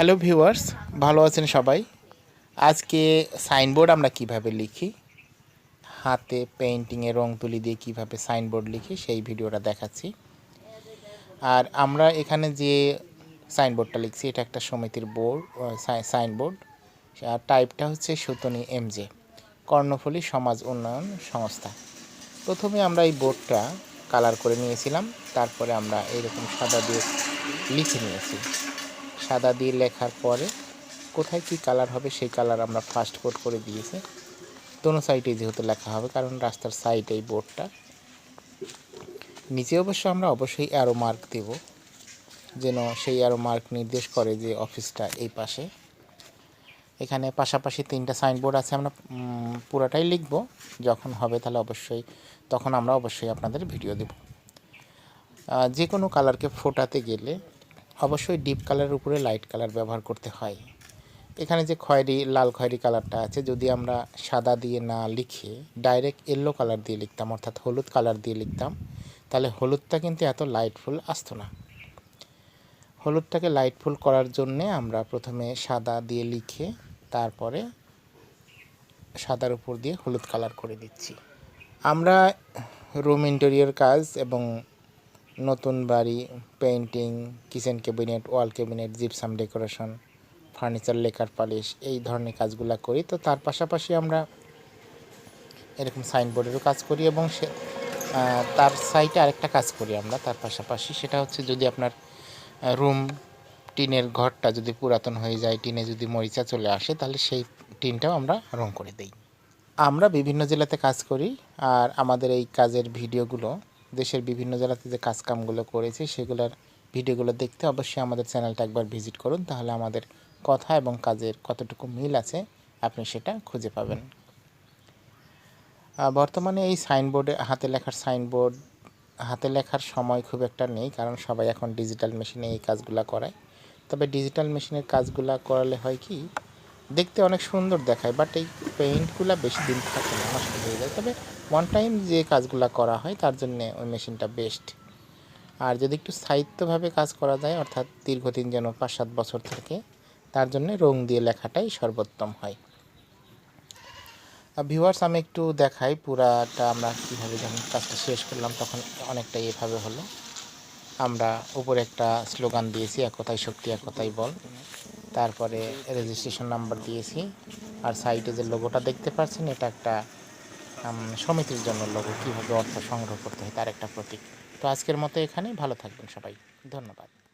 Hello viewers, ভালো আছেন সবাই? আজকে সাইনবোর্ড আমরা কীভাবে লিখি? হাতে পেইন্টিংয়ে রং তুলি দিয়ে কীভাবে সাইনবোর্ড লিখি, সেই ভিডিওটা দেখাচ্ছি। আর আমরা এখানে যে সাইনবোর্ডটা লিখছি, এটা একটা সমিতির বোর্ড সাইনবোর্ড। আর টাইপটা হচ্ছে সুতনি এমজে, কর্ণফুলী সমাজ উন্নয়ন সংস্থা। প্রথমে আমরা এই বোর্ডটা কালার করে নিয়েছিলাম, তারপরে আমরা এইরকম সাদা দিয়ে লিখে নিয়েছি। সাদা দিয়ে লেখার পরে কোথায় কি কালার হবে সেই কালার আমরা ফার্স্ট কোড করে দিয়েছি। দোনো সাইডে যেহেতু লেখা হবে, কারণ রাস্তার সাইডে এই বোর্ডটা নিচে অবশ্য আমরা অবশ্যই অ্যারো মার্ক দেব, যেন সেই অ্যারো মার্ক নির্দেশ করে যে অফিসটা এই পাশে। এখানে পাশাপাশি তিনটা সাইনবোর্ড আছে, আমরা পুরাটাই লিখব। যখন হবে তাহলে অবশ্যই, তখন আমরা অবশ্যই আপনাদের ভিডিও দেব। যে কোনো কালারকে ফোটাতে গেলে অবশ্যই ডিপ কালারের উপরে লাইট কালার ব্যবহার করতে হয়। এখানে যে খয়েরি, লাল খয়েরি কালারটা আছে, যদি আমরা সাদা দিয়ে না লিখে ডাইরেক্ট ইয়েলো কালার দিয়ে লিখতাম, অর্থাৎ হলুদ কালার দিয়ে লিখতাম, তাহলে হলুদটা কিন্তু এত লাইটফুল আসতো না। হলুদটাকে লাইটফুল করার জন্যে আমরা প্রথমে সাদা দিয়ে লিখে তারপরে সাদার উপর দিয়ে হলুদ কালার করে দিচ্ছি। আমরা রুম ইন্টেরিয়র কাজ এবং নতুন বাড়ি painting kitchen cabinet wall cabinet gypsum decoration furniture lacquer polish এই ধরনের কাজগুলো করি। তো তার পাশাপাশি আমরা এরকম সাইনবোর্ডেরও কাজ করি এবং সে তার সাইটে আরেকটা কাজ করি আমরা। তার পাশাপাশি সেটা হচ্ছে যদি আপনার রুম টিনের ঘরটা যদি পুরাতন হয়ে যায়, টিনে যদি মরিচা চলে আসে, তাহলে সেই টিনটাও আমরা রং করে দিই। আমরা বিভিন্ন জেলাতে কাজ করি, আর আমাদের এই কাজের ভিডিওগুলো দেশের বিভিন্ন জেলাতে যে কাজকামগুলো করেছি, সেগুলোর ভিডিওগুলো দেখতে অবশ্যই আমাদের চ্যানেলটা একবার ভিজিট করুন, তাহলে আমাদের কথা এবং কাজের কতটুকু মিল আছে আপনি সেটা খুঁজে পাবেন। বর্তমানে এই সাইনবোর্ডে, হাতে লেখার সাইনবোর্ড, হাতে লেখার সময় খুব একটা নেই, কারণ সবাই এখন ডিজিটাল মেশিনে এই কাজগুলো করায়। তবে ডিজিটাল মেশিনের কাজগুলো করালে হয় কি দেখতে অনেক সুন্দর দেখায় বাট এই পেইন্টগুলো বেশি দিন থাকে না নষ্ট হয়ে যায়। তবে ওয়ান টাইম যে কাজগুলো করা হয়, তার জন্য ওই মেশিনটা বেস্ট আর যদি একটু স্থায়িত্বভাবে কাজ করা যায়, অর্থাৎ দীর্ঘদিন যেন পাঁচ সাত বছর থাকে, তার জন্য রং দিয়ে লেখাটাই সর্বোত্তম হয়। ভিউয়ার্স আমি একটু দেখাই, পুরাটা আমরা কীভাবে যখন কাজটা শেষ করলাম, তখন অনেকটা এভাবে হলো। আমরা উপরে একটা স্লোগান দিয়েছি একতাই শক্তি একতাই বল। তারপরে রেজিস্ট্রেশন নাম্বার দিয়েছি। আর সাইটে যে লোগোটা দেখতে পাচ্ছেন, এটা একটা সমিতির জন্য লোগো কীভাবে অর্থ সংগ্রহ করতে হয়, তার একটা প্রতীক। তো আজকের মতো এখানেই, ভালো থাকবেন সবাই। ধন্যবাদ।